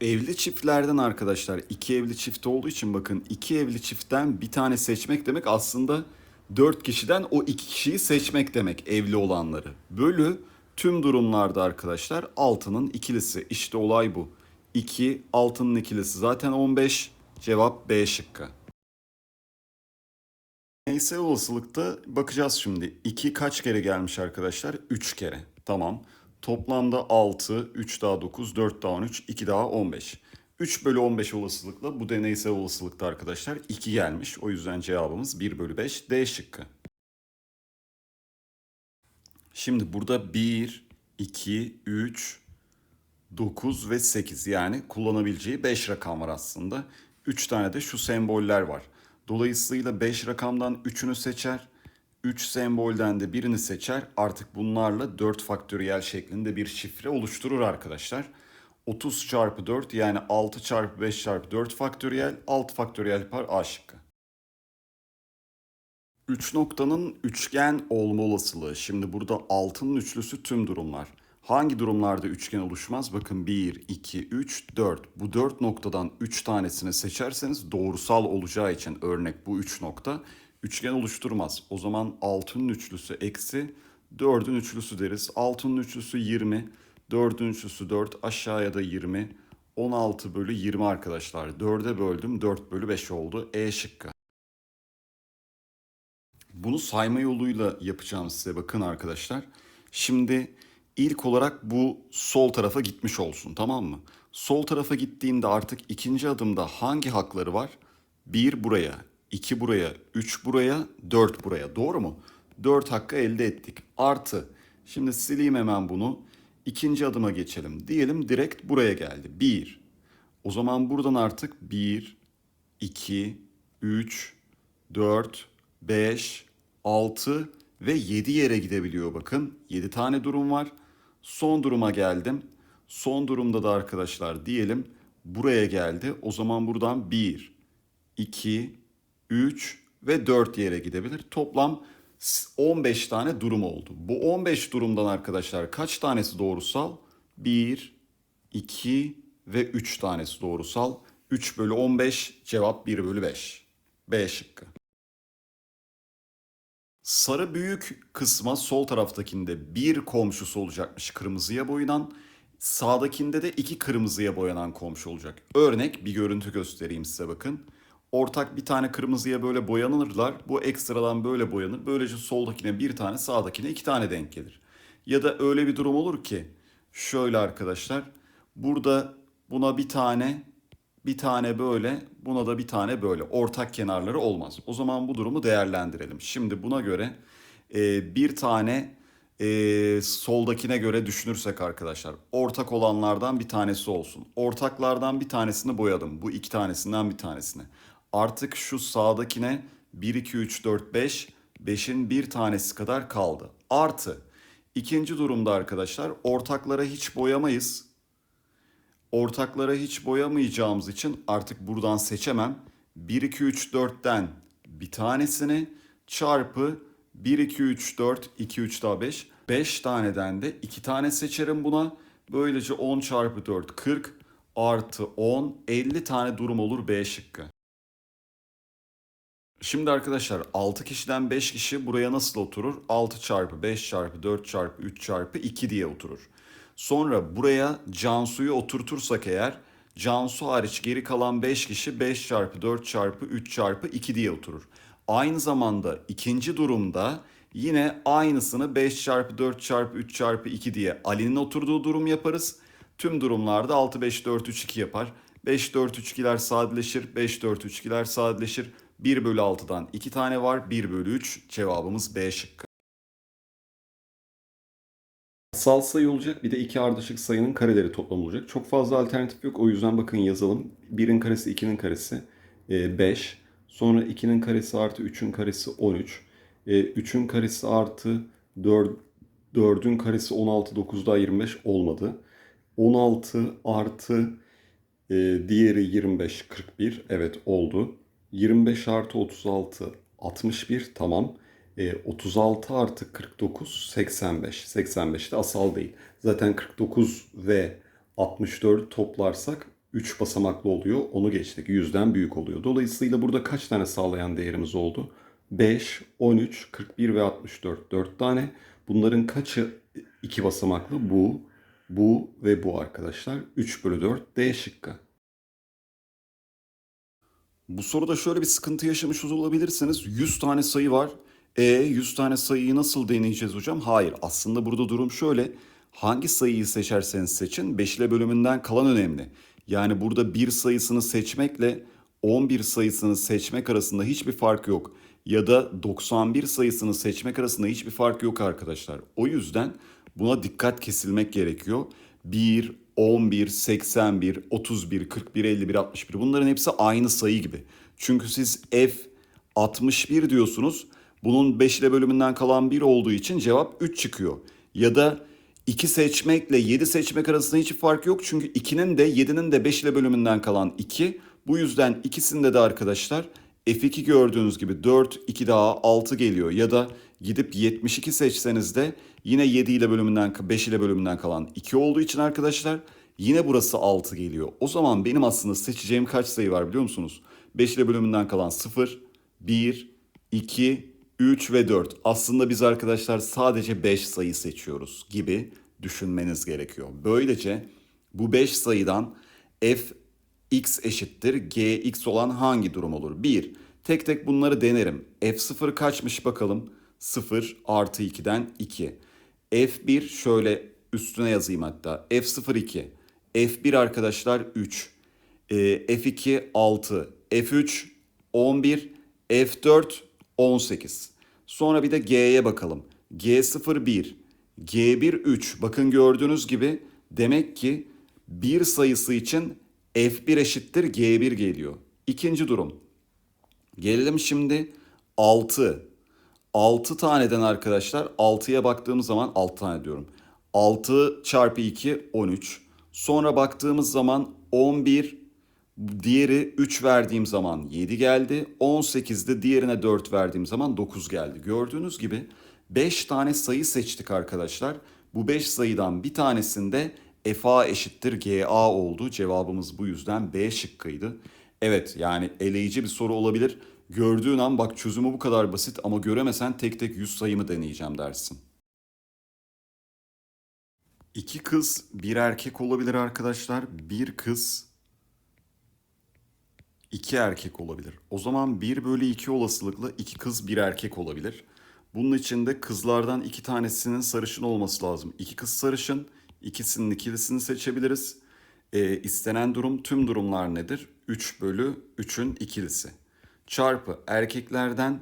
Evli çiftlerden arkadaşlar iki evli çift olduğu için bakın iki evli çiftten bir tane seçmek demek aslında dört kişiden o iki kişiyi seçmek demek evli olanları. Bölü tüm durumlarda arkadaşlar altının ikilisi işte olay bu. 2 altının ikilisi zaten 15 cevap B şıkkı. Neyse olasılıkta bakacağız şimdi. 2 kaç kere gelmiş arkadaşlar? 3 kere. Tamam. Toplamda 6, 3 daha 9, 4 daha 13, 2 daha 15. 3 bölü 15 olasılıkla bu deneysel olasılıkta arkadaşlar 2 gelmiş. O yüzden cevabımız 1 bölü 5 D şıkkı. Şimdi burada 1, 2, 3, 9 ve 8 yani kullanabileceği 5 rakam var aslında. 3 tane de şu semboller var. Dolayısıyla 5 rakamdan 3'ünü seçer. 3 sembolden de birini seçer. Artık bunlarla 4 faktöriyel şeklinde bir şifre oluşturur arkadaşlar. 30 çarpı 4 yani 6 çarpı 5 çarpı 4 faktöriyel 6 faktöriyel yapar A şıkkı. 3 noktanın üçgen olma olasılığı. Şimdi burada altının üçlüsü tüm durumlar. Hangi durumlarda üçgen oluşmaz? Bakın 1, 2, 3, 4. Bu 4 noktadan 3 tanesini seçerseniz doğrusal olacağı için örnek bu 3 nokta üçgen oluşturmaz. O zaman altının üçlüsü eksi 4'ün üçlüsü deriz. Altının üçlüsü 20, 4'ün üçlüsü 4, aşağıya da 20. 16 bölü 20 arkadaşlar. 4'e böldüm 4 bölü 5 oldu. E şıkkı. Bunu sayma yoluyla yapacağım size bakın arkadaşlar. Şimdi ilk olarak bu sol tarafa gitmiş olsun tamam mı? Sol tarafa gittiğinde artık ikinci adımda hangi hakları var? 1 buraya, 2 buraya, 3 buraya, 4 buraya doğru mu? 4 hakkı elde ettik. Artı şimdi sileyim hemen bunu. İkinci adıma geçelim. Diyelim direkt buraya geldi. 1. O zaman buradan artık 1, 2, 3, 4, 5, 6 ve 7 yere gidebiliyor bakın. 7 tane durum var. Son duruma geldim. Son durumda da arkadaşlar diyelim buraya geldi. O zaman buradan 1, 2, 3 ve 4 yere gidebilir. Toplam 15 tane durum oldu. Bu 15 durumdan arkadaşlar kaç tanesi doğrusal? 1, 2 ve 3 tanesi doğrusal. 3 bölü 15 cevap 1 bölü 5. B şıkkı. Sarı büyük kısma sol taraftakinde bir komşusu olacakmış kırmızıya boyanan. Sağdakinde de iki kırmızıya boyanan komşu olacak. Örnek bir görüntü göstereyim size bakın. Ortak bir tane kırmızıya böyle boyanırlar. Bu ekstradan böyle boyanır. Böylece soldakine bir tane sağdakine iki tane denk gelir. Ya da öyle bir durum olur ki şöyle arkadaşlar. Burada buna bir tane bir tane böyle, buna da bir tane böyle. Ortak kenarları olmaz. O zaman bu durumu değerlendirelim. Şimdi buna göre e, bir tane e, soldakine göre düşünürsek arkadaşlar. Ortak olanlardan bir tanesi olsun. Ortaklardan bir tanesini boyadım. Bu iki tanesinden bir tanesini. Artık şu sağdakine 1, 2, 3, 4, 5, 5'in bir tanesi kadar kaldı. Artı ikinci durumda arkadaşlar ortaklara hiç boyamayız ortaklara hiç boyamayacağımız için artık buradan seçemem. 1, 2, 3, 4'ten bir tanesini çarpı 1, 2, 3, 4, 2, 3 daha 5. 5 taneden de 2 tane seçerim buna. Böylece 10 çarpı 4, 40 artı 10, 50 tane durum olur B şıkkı. Şimdi arkadaşlar 6 kişiden 5 kişi buraya nasıl oturur? 6 çarpı 5 çarpı 4 çarpı 3 çarpı 2 diye oturur. Sonra buraya Cansu'yu oturtursak eğer Cansu hariç geri kalan 5 kişi 5 çarpı 4 çarpı 3 çarpı 2 diye oturur. Aynı zamanda ikinci durumda yine aynısını 5 çarpı 4 çarpı 3 çarpı 2 diye Ali'nin oturduğu durum yaparız. Tüm durumlarda 6 5 4 3 2 yapar. 5 4 3 2'ler sadeleşir. 5 4 3 2'ler sadeleşir. 1 bölü 6'dan 2 tane var. 1 bölü 3 cevabımız B şıkkı. Asal sayı olacak bir de iki ardışık sayının kareleri toplam olacak. Çok fazla alternatif yok o yüzden bakın yazalım. 1'in karesi 2'nin karesi 5. Sonra 2'nin karesi artı 3'ün karesi 13. 3'ün karesi artı 4, 4'ün karesi 16, 9 daha 25 olmadı. 16 artı e, diğeri 25, 41 evet oldu. 25 artı 36, 61 tamam. E, 36 artı 49 85. 85 de asal değil. Zaten 49 ve 64 toplarsak 3 basamaklı oluyor. Onu geçtik. 100'den büyük oluyor. Dolayısıyla burada kaç tane sağlayan değerimiz oldu? 5, 13, 41 ve 64. 4 tane. Bunların kaçı 2 basamaklı? Bu, bu ve bu arkadaşlar. 3 bölü 4 D şıkkı. Bu soruda şöyle bir sıkıntı yaşamış olabilirsiniz. 100 tane sayı var. E 100 tane sayıyı nasıl deneyeceğiz hocam? Hayır. Aslında burada durum şöyle. Hangi sayıyı seçerseniz seçin beşle bölümünden kalan önemli. Yani burada bir sayısını seçmekle 11 sayısını seçmek arasında hiçbir fark yok. Ya da 91 sayısını seçmek arasında hiçbir fark yok arkadaşlar. O yüzden buna dikkat kesilmek gerekiyor. 1, 11, 81, 31, 41, 51, 61 bunların hepsi aynı sayı gibi. Çünkü siz f 61 diyorsunuz. Bunun 5 ile bölümünden kalan 1 olduğu için cevap 3 çıkıyor. Ya da 2 seçmekle 7 seçmek arasında hiçbir fark yok. Çünkü 2'nin de 7'nin de 5 ile bölümünden kalan 2. Bu yüzden ikisinde de arkadaşlar F2 gördüğünüz gibi 4, 2 daha 6 geliyor. Ya da gidip 72 seçseniz de yine 7 ile bölümünden 5 ile bölümünden kalan 2 olduğu için arkadaşlar yine burası 6 geliyor. O zaman benim aslında seçeceğim kaç sayı var biliyor musunuz? 5 ile bölümünden kalan 0, 1, 2, 3 ve 4. Aslında biz arkadaşlar sadece 5 sayı seçiyoruz gibi düşünmeniz gerekiyor. Böylece bu 5 sayıdan f x eşittir gx olan hangi durum olur? 1. Tek tek bunları denerim. f0 kaçmış bakalım? 0 artı 2'den 2. f1 şöyle üstüne yazayım hatta. f0 2. f1 arkadaşlar 3. Ee, f2 6. f3 11. f4 18. Sonra bir de G'ye bakalım. G0 1, G1 3. Bakın gördüğünüz gibi demek ki bir sayısı için F1 eşittir G1 geliyor. İkinci durum. Gelelim şimdi 6. 6 taneden arkadaşlar 6'ya baktığımız zaman 6 tane diyorum. 6 çarpı 2 13. Sonra baktığımız zaman 11 Diğeri 3 verdiğim zaman 7 geldi. 18'de diğerine 4 verdiğim zaman 9 geldi. Gördüğünüz gibi 5 tane sayı seçtik arkadaşlar. Bu 5 sayıdan bir tanesinde FA eşittir GA oldu. Cevabımız bu yüzden B şıkkıydı. Evet yani eleyici bir soru olabilir. Gördüğün an bak çözümü bu kadar basit ama göremesen tek tek 100 sayımı deneyeceğim dersin. İki kız bir erkek olabilir arkadaşlar. Bir kız iki erkek olabilir. O zaman 1 bölü 2 olasılıkla iki kız bir erkek olabilir. Bunun için de kızlardan iki tanesinin sarışın olması lazım. İki kız sarışın, ikisinin ikilisini seçebiliriz. Ee, istenen durum tüm durumlar nedir? 3 bölü 3'ün ikilisi. Çarpı erkeklerden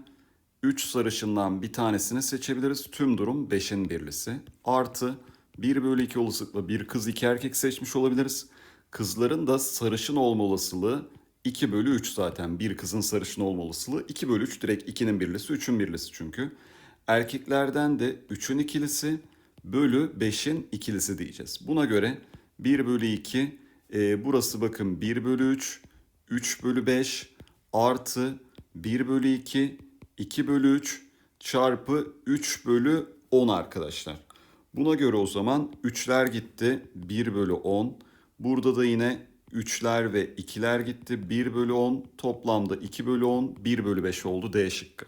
3 sarışından bir tanesini seçebiliriz. Tüm durum 5'in birlisi. Artı 1 bölü 2 olasılıkla bir kız iki erkek seçmiş olabiliriz. Kızların da sarışın olma olasılığı 2 bölü 3 zaten. Bir kızın sarışın olma olasılığı 2 bölü 3 direkt 2'nin birlisi 3'ün birlisi çünkü. Erkeklerden de 3'ün ikilisi bölü 5'in ikilisi diyeceğiz. Buna göre 1 bölü 2 e, burası bakın 1 bölü 3 3 bölü 5 artı 1 bölü 2 2 bölü 3 çarpı 3 bölü 10 arkadaşlar. Buna göre o zaman 3'ler gitti 1 bölü 10. Burada da yine 3'ler ve 2'ler gitti. 1 bölü 10 toplamda 2 bölü 10 1 bölü 5 oldu D şıkkı.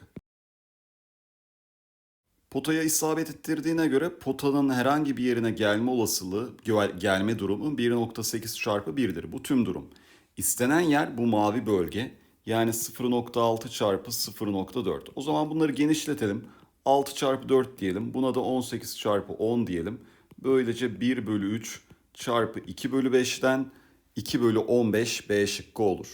Potaya isabet ettirdiğine göre potanın herhangi bir yerine gelme olasılığı, gel- gelme durumu 1.8 çarpı 1'dir. Bu tüm durum. İstenen yer bu mavi bölge. Yani 0.6 çarpı 0.4. O zaman bunları genişletelim. 6 çarpı 4 diyelim. Buna da 18 çarpı 10 diyelim. Böylece 1 bölü 3 çarpı 2 bölü 5'ten 2 bölü 15 B şıkkı olur.